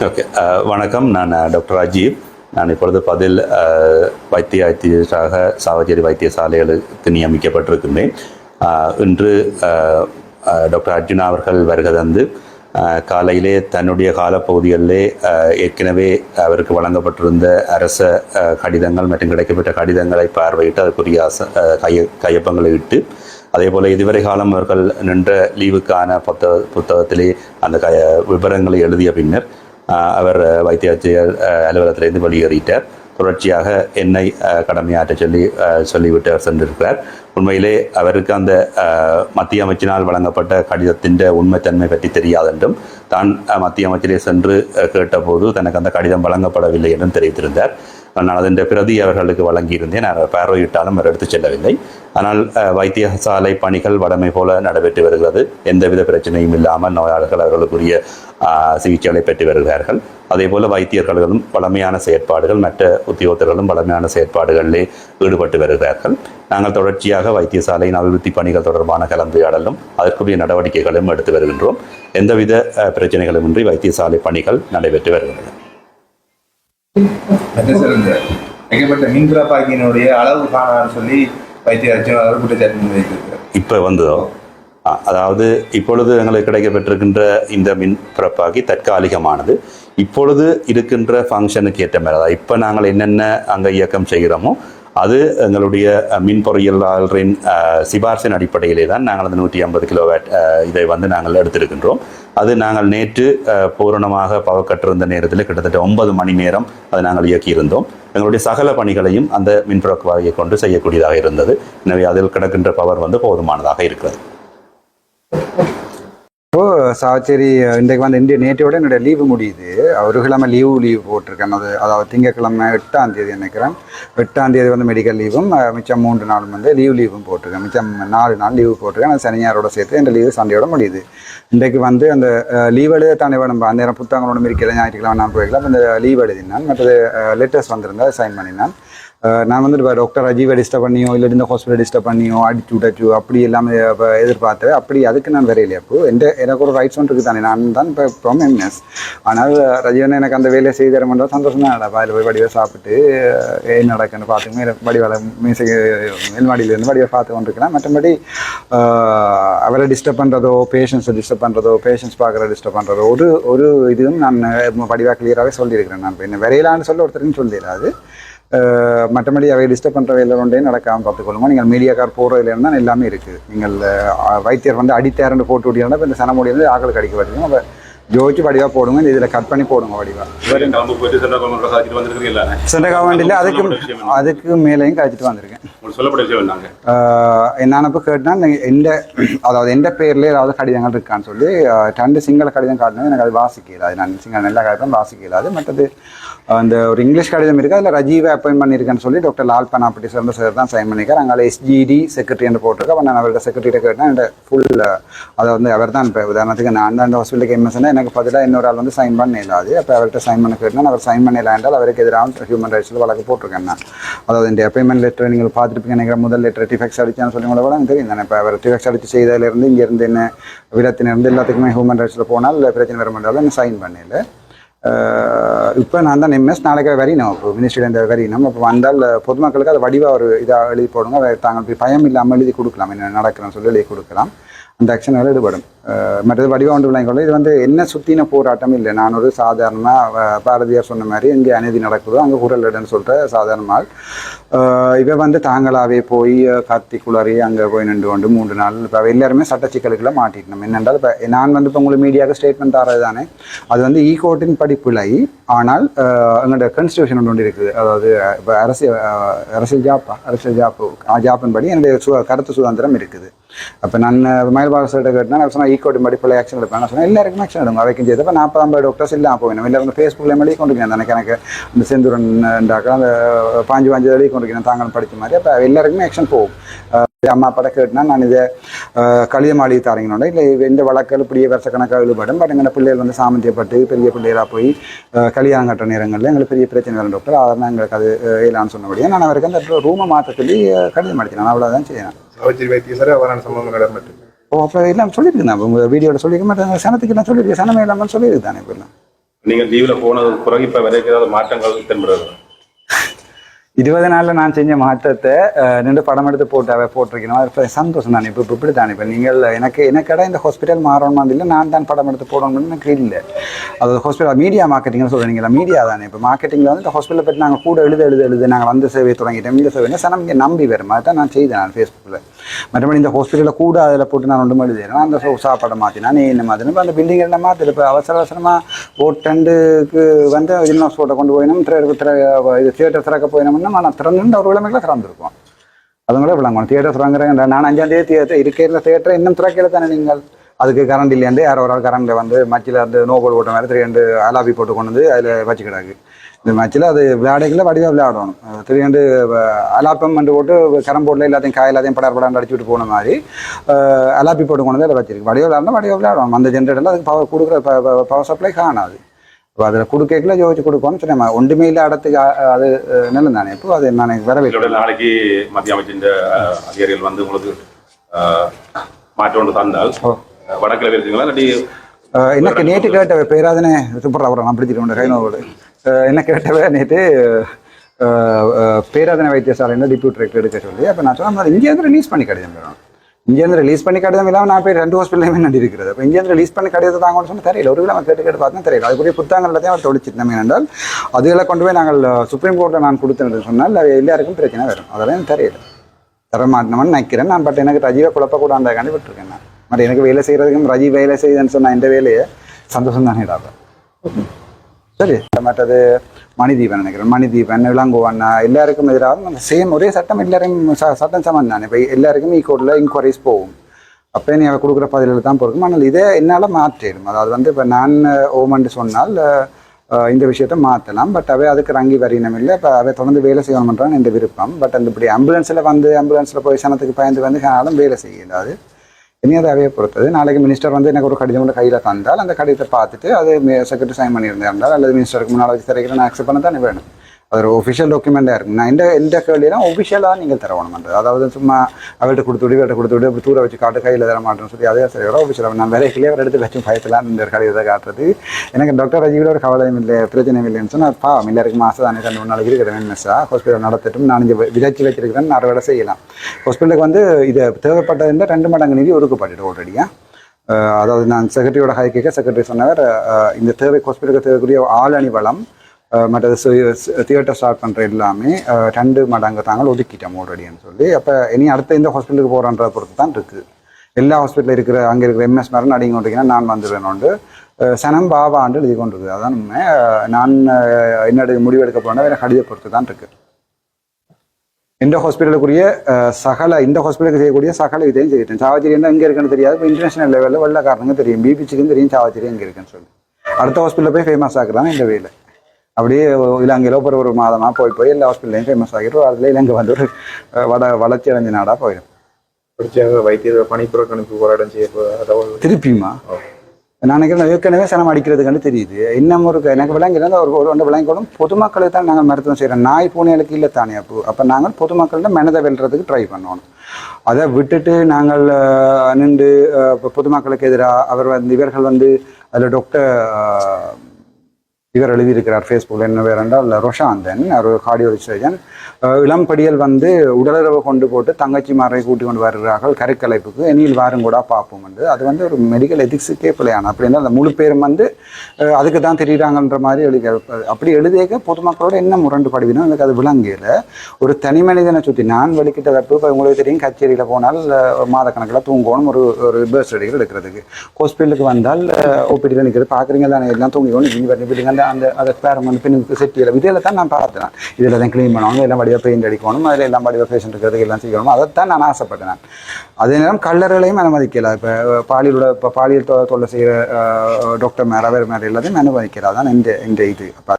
Okay uh, வணக்கம். நான் uh, doctor Rajiv. நான் இப்பொழுது பதில் uh, வைத்திய வைத்தியராக சாவச்சேரி வைத்தியசாலைகளுக்கு நியமிக்கப்பட்டிருக்கின்றேன். இன்று டாக்டர் அர்ஜுனா அவர்கள் வருகை தந்து காலையிலே தன்னுடைய காலப்பகுதிகளிலே ஏற்கனவே அவருக்கு வழங்கப்பட்டிருந்த அரச கடிதங்கள் மற்றும் கிடைக்கப்பட்ட கடிதங்களை பார்வையிட்டு அதற்குரிய அச- கைய கையொப்பங்களை இட்டு அதே போல் இதுவரை காலம் அவர்கள் நின்ற லீவுக்கான புத்த புத்தகத்திலே அந்த க விவரங்களை எழுதிய பின்னர் அவர் வைத்தியாட்சியர் அலுவலகத்திலிருந்து வெளியேறிட்டார். தொடர்ச்சியாக என்னை கடமையாற்ற சொல்லி சொல்லிவிட்டு அவர் சென்றிருக்கிறார். உண்மையிலே அவருக்கு அந்த மத்திய அமைச்சினால் வழங்கப்பட்ட கடிதத்தின் உண்மைத்தன்மை பற்றி தெரியாதென்றும் தான் மத்திய அமைச்சரே சென்று கேட்டபோது தனக்கு அந்த கடிதம் வழங்கப்படவில்லை என்றும் தெரிவித்திருந்தார். நான் அதன் பிரதி அவர்களுக்கு வழங்கியிருந்தேன். அவர் பார்வையிட்டாலும் அவர் எடுத்துச் செல்லவில்லை. ஆனால் வைத்தியசாலை பணிகள் வடமை போல நடைபெற்று வருகிறது. எந்தவித பிரச்சனையும் இல்லாமல் நோயாளர்கள் அவர்களுக்குரிய சிகிச்சைகளை பெற்று வருகிறார்கள். அதே போல வைத்தியர்களும் பழமையான செயற்பாடுகள் மற்ற உத்தியோகத்தர்களும் பழமையான செயற்பாடுகளிலே ஈடுபட்டு வருகிறார்கள். நாங்கள் தொடர்ச்சியாக வைத்தியசாலையின் அபிவிருத்தி பணிகள் தொடர்பான கலந்துரையாடலும் அதற்குரிய நடவடிக்கைகளும் எடுத்து வருகின்றோம். எந்தவித அஹ், பிரச்சனைகளுமின்றி வைத்தியசாலை பணிகள் நடைபெற்று வருகின்றன. இந்த வைக்கப்பட்ட பாக்கியினுடைய அளவு காணான்னு சொல்லி வைத்திய அர்ஜுன் அவர் குற்றச்சாட்டு முன்வைத்திருக்கிறார் இப்போ வந்ததோ? அதாவது இப்பொழுது எங்களுக்கு கிடைக்கப்பட்டிருக்கின்ற இந்த மின் பிறப்பாக்கி தற்காலிகமானது. இப்பொழுது இருக்கின்ற ஃபங்க்ஷனுக்கு ஏற்ற மாதிரி அதாவது இப்போ நாங்கள் என்னென்ன அங்கே இயக்கம் செய்கிறோமோ அது எங்களுடைய மின் பொறியியலாளரின் சிபார்சின் அடிப்படையிலே தான் நாங்கள் அந்த நூற்றி ஐம்பது கிலோவேட் இதை வந்து நாங்கள் எடுத்திருக்கின்றோம். அது நாங்கள் நேற்று பூரணமாக பூரணமாக பவக்கற்றிருந்த நேரத்தில் கிட்டத்தட்ட ஒன்பது மணி நேரம் அதை நாங்கள் இயக்கியிருந்தோம். எங்களுடைய சகல பணிகளையும் அந்த மின்புறக்குவாயை கொண்டு செய்யக்கூடியதாக இருந்தது. எனவே அதில் கிடக்கின்ற பவர் வந்து போதுமானதாக இருக்கிறது. இப்போ சாச்சேரி இன்றைக்கு வந்து இந்திய நேற்றையோட என்னுடைய லீவு முடியுது. ஒரு கிழமை லீவு லீவு போட்டிருக்கேன். அது அதாவது திங்கக்கிழமை எட்டாம் தேதி நினைக்கிறேன். எட்டாம் தேதி வந்து மெடிக்கல் லீவும் மிச்சம் மூன்று நாளும் வந்து லீவ் லீவும் போட்டிருக்கேன். மிச்சம் நாலு நாள் லீவு போட்டிருக்கேன். நான் சனியாரோட சேர்த்து என் லீவு சண்டையோட முடியுது. இன்றைக்கு வந்து அந்த லீவ் எழுத தானே வேணும். அந்த நேரம் புத்தகங்களோட இருக்கிற ஞாயிற்றுக்கிழமை நான் போய்க்கலாம். அந்த லீவ் எழுதினான். மற்றது லெட்டர்ஸ் வந்திருந்தா சைன் பண்ணினான். நான் வந்துட்டு இப்போ டாக்டர் அஜீவை டிஸ்டர்ப் பண்ணியோ இல்லை இந்த ஹாஸ்பிட்டல் டிஸ்டர்ப் பண்ணியோ அடிச்சு விடச்சு அப்படி எல்லாமே எதிர்பார்த்தேன் அப்படி அதுக்கு நான் வரையில. அப்போ எந்த எனக்கு ஒரு ரைட்ஸ் ஒன்று இருக்குது தானே நான் தான் இப்போ ஃப்ரம் எம்எஸ் ஆனால் ரஜீவன் எனக்கு அந்த வேலையை செய்து தர மாட்டோம் சந்தோஷம் தான். அதில் போய் வடிவை சாப்பிட்டு அஹ் என்ன நடக்குன்னு பார்த்து மேலே வடிவால மீசை மேல்மாடியிலேருந்து வடிவை பார்த்து கொண்டிருக்கிறேன். மற்றபடி அவரை டிஸ்டர்ப் பண்ணுறதோ பேஷண்ட்ஸை டிஸ்டர்ப் பண்ணுறதோ பேஷண்ட்ஸ் பார்க்குற டிஸ்டர்ப் பண்ணுறதோ ஒரு ஒரு இதுவும் நான் வடிவாக கிளியராகவே சொல்லியிருக்கிறேன். நான் இப்போ என்ன வரையிலான்னு சொல்ல ஒருத்தருக்கும் சொல்லிடாது மற்றபடி அவை டிஸ்டர்ப் பண்ணுற வேலை ஒன்றே நடக்காமல் பார்த்துக்கொள்ளுங்க. நீங்கள் மீடியாக்கார் போகிறதுல இருந்தால் எல்லாமே இருக்குது நீங்கள் வைத்தியர் வந்து அடித்தேரண்டு போட்டு விட்டீங்கன்னா இப்போ இந்த சனமொழி வந்து ஆக்களுக்கு அடிக்க வருவீங்க அப்போ ஜோதிச்சு வடிவாக போடுங்க இதில் கட் பண்ணி போடுங்க வடிவாக போயிட்டு சென்ட்ரல் கவர்மெண்ட்டில் அதுக்கு அதுக்கு மேலேயும் கழிச்சிட்டு வந்திருக்கேன் நான் இப்போ கேட்டால் எந்த அதாவது எந்த பேர்ல ஏதாவது கடிதங்கள் இருக்கான்னு சொல்லி ரெண்டு சிங்கள கடிதம் காட்டினது எனக்கு அது வாசிக்கல அது நான் சிங்கள நல்ல கடிதம் வாசிக்கல அது மற்றது அந்த ஒரு இங்கிலீஷ் கடிதம் இருக்குது அதில் ரஜீவை அப்பாயின் பண்ணியிருக்கேன்னு சொல்லி டாக்டர் லால் பனாப்பட்டி சேர்ந்த சார் தான் சைன் பண்ணியிருக்காரு அங்கே எஸ்ஜிடி செக்ரட்டரி என்று போட்டிருக்கேன் நான் அவர்கிட்ட செக்ரட்டரிட்ட கேட்டேன் ஃபுல் அதை வந்து அவர் தான் இப்போ உதாரணத்துக்கு நான் அந்த ஹாஸ்பிட்டலுக்கு எம்எஸ்னா எனக்கு பதிலாக இன்னொரு ஆள் வந்து சைன் பண்ண இல்லாது அப்போ அவர்கிட்ட சைன் பண்ண கேட்டால் அவர் சைன் பண்ணல என்றால் அவருக்கு எதிராக ஹியூமன் ரைட்ஸில் வழக்கு போட்டிருக்கேன் நான். அதாவது இந்த அப்பாயின்மெண்ட் லெட்டர் நீங்கள் பார்த்துருப்பீங்க நினைக்கிற முதல் லெட்டர் டிஃபெக்ஸ் அடிச்சான்னு சொல்லி கூட எனக்கு தெரியும் தானே. இப்போ அவர் டிஃபெக்ஸ் அடித்து செய்ததுலேருந்து இங்கேருந்து என்ன விடத்தினிருந்து எல்லாத்துக்குமே ஹியூமன் ரைட்ஸில் போனால் பிரச்சனை வர மாட்டாலும் என்ன சைன் பண்ணல இப்போ நான் தான் எம்எஸ் நாளைக்கு வரையணும் இப்போ மினிஸ்ட்ரியிலேருந்து வரையணும் அப்போ வந்தால் பொதுமக்களுக்கு அதை வடிவாக ஒரு இதாக எழுதி போடுங்க. அதை தாங்கள் பயம் இல்லாமல் எழுதி கொடுக்கலாம். என்ன நடக்கிறேன்னு சொல்லி எழுதி கொடுக்கலாம். அந்த ஆக்ஷனில் ஈடுபடும். மற்றது வடிவம் ஒன்று விளங்கிக்கொள்ள இது வந்து என்ன சுற்றின போராட்டம் இல்லை. நான் ஒரு சாதாரணமாக பாரதியார் சொன்ன மாதிரி இங்கே அநீதி நடக்குதோ அங்கே குரல் இடன்னு சொல்கிற சாதாரண ஆள். இவ வந்து தாங்களாகவே போய் கத்தி குளறி அங்கே போய் நின்று கொண்டு மூன்று நாள் இப்போ எல்லாருமே சட்ட சிக்கலுக்குள்ள மாட்டிட்டோம் என்னென்றால் இப்போ நான் வந்து இப்போ உங்களுக்கு மீடியாவுக்கு ஸ்டேட்மெண்ட் தரது தானே. அது வந்து e ஈ கோர்ட்டின் படிப்பிலை. ஆனால் எங்களோட கான்ஸ்டியூஷன் ஒன்று இருக்குது. அதாவது இப்போ அரசியல் அரசியல் ஜாப்பா அரசியல் ஜாப்பு ஜாப்பின் படி என்னுடைய சு கருத்து சுதந்திரம் இருக்குது. அப்போ நான் மயில் மயில்பாலசிட்ட கேட்டேன் நான் சொன்னால் ஈக்கோட்டி மடிப்பில் ஆக்ஷன் எடுப்பேன். நான் சொன்னேன் எல்லாருக்கும் ஆக்ஷன் எடுங்க. வரைக்கும் செய்து இப்போ நாற்பதாம் டாக்டர்ஸ் இல்லாமல் போயிடும் எல்லாரும் ஃபேஸ்புக்கில் எழுதி கொண்டிருக்கேன் எனக்கு எனக்கு இந்த செந்தூரன் டாக்டர் அந்த பாஞ்சு பாஞ்சு எழுதி கொண்டிருக்கேன் தாங்கள் படித்த மாதிரி. அப்போ எல்லாருக்குமே ஆக்ஷன் போகும். அம்மா பட கேட்டுனா நான் இதை களியமாளி தாரங்கனோட இல்லை இந்த வழக்கில் இப்படியே வருஷக்கணக்காக ஈடுபடும் பட் எங்கள் பிள்ளைகள் வந்து சாமந்தியப்பட்டு பெரிய பிள்ளைகளாக போய் கல்யாணம் கட்டுற நேரங்களில் எங்களுக்கு பெரிய பிரச்சனை வரும் டாக்டர் அதெல்லாம் எங்களுக்கு அது இல்லான்னு சொன்னபடியே நான் அவருக்கு அந்த ரூமை மாற்ற சொல்லி கடிதம் அடிக்கிறேன் அவ்வளோதான் செய்யணும் ஓ அப்போ எல்லாம் சொல்லியிருக்கேன் நான் உங்கள் வீடியோவில் சொல்லியிருக்க மாட்டேன். சனத்துக்கு நான் சொல்லியிருக்கேன். சனமே இல்லாமல் சொல்லியிருக்கு தானே இப்போ எல்லாம். நீங்க லீவ்ல போனது பிறகு இப்ப வரைக்கும் ஏதாவது மாற்றங்கள் தென்படுறது இருபது நாளில் நான் செஞ்ச மாற்றத்தை ரெண்டு படம் எடுத்து போட்டு அவ போட்டிருக்கணும். அது சந்தோஷம் தானே? இப்போ இப்படி தானே இப்போ நீங்கள் எனக்கு எனக்கடா இந்த ஹாஸ்பிட்டல் மாறணுமா இல்லை நான் தான் படம் எடுத்து போடணும்னு எனக்கு இல்லை. அது ஹாஸ்பிட்டல் மீடியா மார்க்கெட்டிங்னு சொல்கிறீங்களா மீடியா தானே? இப்போ மார்க்கெட்டிங்கில் வந்து இந்த ஹாஸ்பிட்டலை பற்றி நாங்கள் கூட எழுத எழுத எழுத நாங்கள் அந்த சேவையை தொடங்கிட்டோம். இந்த சேவை சனம் இங்கே நம்பி வரும். அதை தான் நான் செய்தேன் நான் ஃபேஸ்புக்கில் மற்றபடி இந்த ஹாஸ்பிட்டலில் கூட அதில் போட்டு நான் ஒன்றும் எழுதுறேன் அந்த சாப்பாடை மாற்றினா நீ என்ன மாதிரி இப்போ அந்த பில்டிங் என்ன மாற்றி இப்போ அவசர அவசரமாக ஓட்டண்டுக்கு வந்து இன்னும் ஃபோட்டோ கொண்டு போயினோம். திரை இது தியேட்டர் திறக்க போயினோம்னா நான் திறந்து ஒரு விளமைகளை திறந்துருக்கோம். அதுங்களே விளங்கணும். தியேட்டர் திறங்குறேன். நான் அஞ்சாம் தேதி தியேட்டர் இருக்கிற தியேட்டர் இன்னும் திறக்கல தானே நீங்கள்? அதுக்கு கரண்ட் இல்லையாண்டு யாரோ ஒரு ஆள் கரண்ட்டில் வந்து மச்சில் வந்து நோபல் போட்ட மாதிரி திரையாண்டு அலாபி போட்டு கொண்டு வந்து அதில் வச்சு இந்த மச்சில் அது விளையாடைக்குள்ள வடிவாக விளையாடணும். அஹ் அலாப்பம் வந்து போட்டு கரம் போட்டில் எல்லாத்தையும் காய் எல்லாத்தையும் படார் படாண்டு அடிச்சு விட்டு போன மாதிரி அலாப்பி போட்டு கொண்டு வந்து அதில் வச்சிருக்கு. வடிவாக விளையாடணும் வடிவாக விளையாடணும். அந்த ஜென்ரேட்டரில் அதுக்கு பவர் கொடுக்குற பவர் சப்ளை காணாது. இப்போ அதில் கொடுக்கல யோசிச்சு கொடுக்கணும்னு சொன்னேன் நம்ம ஒன்றுமே இல்லை இடத்துக்கு அது நல்லது தானே இப்போ அது நான் வரவேற்கிறேன் நாளைக்கு மத்திய அமைச்சின் அதிகாரிகள் வந்து உங்களுக்கு மாற்றம் ஒன்று தந்தால் வடக்கில் இருக்கீங்களா இல்லாட்டி எனக்கு நேற்று கேட்டவ பேராதனே சூப்பர் அவரை நான் பிடிச்சிட்டு கைனோவோடு என்ன கேட்டவ நேற்று பேராதனை வைத்தியசாலையில் டிப்யூட் டிரெக்டர் எடுக்க சொல்லி அப்போ நான் சொன்னேன் இங்கேருந்து ரிலீஸ் பண்ணி வேணும் இங்கேருந்து ரிலீஸ் பண்ணி கடிதம் இல்லாமல் நான் போய் ரெண்டு ஹாஸ்பிட்டலையுமே நடி இருக்கிறது. அப்போ இங்கேருந்து ரிலீஸ் பண்ணி கடிதத்தை தாங்கன்னு சொன்னால் தெரியல. ஒரு நம்ம கேட்டு கேட்டு பார்த்தா தெரியல. அதுக்குரிய புத்தகங்கள் எல்லாத்தையும் அவர் தொழிச்சிருந்தோம் என்றால் அதுகளை கொண்டு போய் நாங்கள் சுப்ரீம் கோர்ட்டில் நான் கொடுத்தேன் சொன்னால் அது எல்லாருக்கும் பிரச்சனை வரும். அதெல்லாம் எனக்கு தெரியல. தர நினைக்கிறேன். நான் பட் எனக்கு ரஜீவை குழப்பக்கூடாதுக்காண்டி விட்டுருக்கேன் நான். பட் எனக்கு வேலை செய்கிறதுக்கும் ரஜி வேலை செய்யுதுன்னு சொன்னால் இந்த வேலையை சந்தோஷம் தானே சரி மற்றது மணிதீபன் நினைக்கிறேன். மணிதீபன் இளங்கோவன் எல்லாருக்கும் எதிராக நம்ம சேம் ஒரே சட்டம் எல்லாரையும் ச- சட்டம் சமன் தான்? இப்போ எல்லாருக்கும் ஈக்குவலில் இன்கொயரிஸ் போகும். அப்போ நீ அவள் கொடுக்குற பதிலில் தான் போகும் ஆனால் இதே என்னால் மாற்றிடும் அதாவது வந்து இப்போ நான் ஓமன்ட்டு சொன்னால் இந்த விஷயத்தை மாற்றலாம். பட் அவை அதுக்கு ரங்கி வரினம் இல்லை. இப்போ அவை தொடர்ந்து வேலை செய்யணும்ன்றான் என் விருப்பம். பட் அந்த இப்படி ஆம்புலன்ஸில் வந்து ஆம்புலன்ஸில் போய் சனத்துக்கு பயந்து வந்து ஆனாலும் வேலை செய்யலாது. இனி அது அவையை பொறுத்தது. நாளைக்கு மினிஸ்டர் வந்து எனக்கு ஒரு கடிதம் கூட கையில் தந்தால் அந்த கடிதத்தை பார்த்துட்டு அது செக்ரட்டரி சைன் பண்ணியிருந்தால் அல்லது மினிஸ்டருக்கு முன்னால் வச்சு தரைக்கிற நான் அக்செப்ட் பண்ண தானே வேணும். அது ஒரு ஒஃபிஷியல் டாக்குமெண்ட்டாக இருக்கும் நான் எந்த எந்த கேள்வியெல்லாம் ஒஃபிஷியலாக நீங்கள் தரணும்ன்றது அதாவது சும்மா அவர்கிட்ட கொடுத்து விடு இவர்கிட்ட கொடுத்து விடு அப்படி தூர வச்சு காட்டு கையில் தர மாட்டேன்னு சொல்லி அதே சரி ஒஃபிஷியலாக நான் வேற கிளியே அவர் எடுத்து வச்சு பயத்தலாம் இந்த ஒரு கடிதத்தை காட்டுறது. எனக்கு டாக்டர் ரஜீவில் ஒரு கவலையும் இல்லை பிரச்சனையும் இல்லைன்னு சொன்னால் பா எல்லாருக்கும் மாதம் தானே ரெண்டு மூணு நாளைக்கு இருக்கிறேன் மிஸ்ஸா ஹாஸ்பிட்டல் நடத்தட்டும் நான் இங்கே விதைச்சு வச்சிருக்கிறேன் அறுவடை செய்யலாம். ஹாஸ்பிட்டலுக்கு வந்து இது தேவைப்பட்டதுன்ற ரெண்டு மடங்கு நிதி ஒதுக்கப்பட்டுட்டு ஆல்ரெடியாக அதாவது நான் செக்ரட்டரியோட ஹை கேட்க செக்ரட்டரி சொன்னவர் இந்த தேவை ஹாஸ்பிட்டலுக்கு தேவைக்குரிய ஆளணி வளம் மற்றது தியேட்டர் ஸ்டார்ட் பண்ணுற எல்லாமே ரெண்டு மடங்கு தாங்கள் ஒதுக்கிட்டோம் ஆல்ரெடின்னு சொல்லி. அப்போ இனி அடுத்த இந்த ஹாஸ்பிட்டலுக்கு போகிறன்ற பொறுத்து தான் இருக்குது எல்லா ஹாஸ்பிட்டலில் இருக்கிற அங்கே இருக்கிற எம்எஸ் மரன் அடிங்க கொண்டிருக்கீங்கன்னா நான் வந்துடுவேன் சனம் பாபாண்டு எழுதி கொண்டிருக்கு அதான் உண்மை. நான் அஹ், என்ன முடிவெடுக்க போனால் வேறு கடித பொறுத்து தான் இருக்குது இந்த ஹாஸ்பிட்டலுக்குரிய சகல இந்த ஹாஸ்பிட்டலுக்கு செய்யக்கூடிய சகல இதையும் செய்யிட்டேன் சாவச்சேரி என்ன எங்கே இருக்குன்னு தெரியாது. இப்போ இன்டர்நேஷனல் லெவலில் வெள்ளக்காரனுங்க தெரியும். பிபிசிக்கும் தெரியும் சாவச்சேரி எங்கே இருக்குன்னு சொல்லி. அடுத்த ஹாஸ்பிட்டலில் போய் ஃபேமஸ் ஆக்குறாங்க இந்த வேலை. அப்படியே இலங்கையில் ஒரு ஒரு மாதமாக போய் போய் எல்லா ஹாஸ்பிட்டலையும் ஃபேமஸ் ஆகிட்டு அதில் இலங்கை வந்து ஒரு வட வளர்ச்சி அடைஞ்ச நாடாக போயிடும். படிச்சாங்க வைத்திய பணி புறக்கணிப்பு போராட்டம் செய்ய திருப்பியுமா? நான் நினைக்கிறேன் ஏற்கனவே சனம் அடிக்கிறதுக்காண்டு தெரியுது. இன்னும் ஒரு எனக்கு விளங்கிறது ஒரு ஒரு ஒன்று விளங்கிக்கொள்ளும். பொதுமக்களுக்கு தான் நாங்கள் மருத்துவம் செய்கிறோம் நாய் பூனைகளுக்கு இல்லை தானே. அப்போ அப்போ நாங்கள் பொதுமக்கள்கிட்ட மனதை வெல்றதுக்கு ட்ரை பண்ணணும். அதை விட்டுட்டு நாங்கள் நின்று இப்ப பொதுமக்களுக்கு எதிராக அவர் வந்து இவர்கள் வந்து அதில் டாக்டர் இவர் எழுதியிருக்கிறார் ஃபேஸ்புக்கில் என்ன பேர் என்றால் ரொஷாந்தன் ஒரு கார்டியோலஜி சர்ஜன் இளம்படியல் வந்து உடலுறவை கொண்டு போட்டு தங்கச்சி மாரை கூட்டி கொண்டு வருகிறார்கள் கருக்கலைப்புக்கு. எண்ணில் வாரும் கூட பார்ப்போம் என்று. அது வந்து ஒரு மெடிக்கல் எதிக்ஸுக்கே பிள்ளையான அப்படி இருந்தால் அந்த முழு பேரும் வந்து அதுக்கு தான் தெரியுறாங்கன்ற மாதிரி எழுதி அப்படி எழுதியக்க பொதுமக்களோட என்ன முரண்டு படுவினோ எனக்கு அது விளங்கியல ஒரு தனி மனிதனை சுற்றி நான் வெளிக்கிட்ட தப்பு இப்போ உங்களுக்கு தெரியும் கச்சேரியில் போனால் மாதக்கணக்கில் தூங்கணும் ஒரு ஒரு பேர்த் ரெடிகள் எடுக்கிறதுக்கு. ஹாஸ்பிட்டலுக்கு வந்தால் ஓபிடியில் நிற்கிறது பார்க்குறீங்க தானே எல்லாம் தூங்கிக்கணும் நீங்கள் பண்ணி அந்த அந்த அதை பேரம் வந்து பின்னுக்கு செட்டியில் இதில் தான் நான் பார்த்தேன் இதில் தான் க்ளீன் பண்ணணும் எல்லாம் வடிவாக பெயிண்ட் அடிக்கணும் அதில் எல்லாம் வடிவாக பேஷண்ட் இருக்கிறதுக்கு எல்லாம் செய்யணும் அதைத்தான் நான் ஆசைப்பட்டேன். அதே நேரம் கல்லறைகளையும் அனுமதிக்கல. இப்போ பாலியலோட இப்போ பாலியல் தொ- தொல்லை செய்கிற டாக்டர் மேலே வேறு மேலே எல்லாத்தையும் அனுமதிக்கிறார். தான் இந்த இந்த இது. அப்போ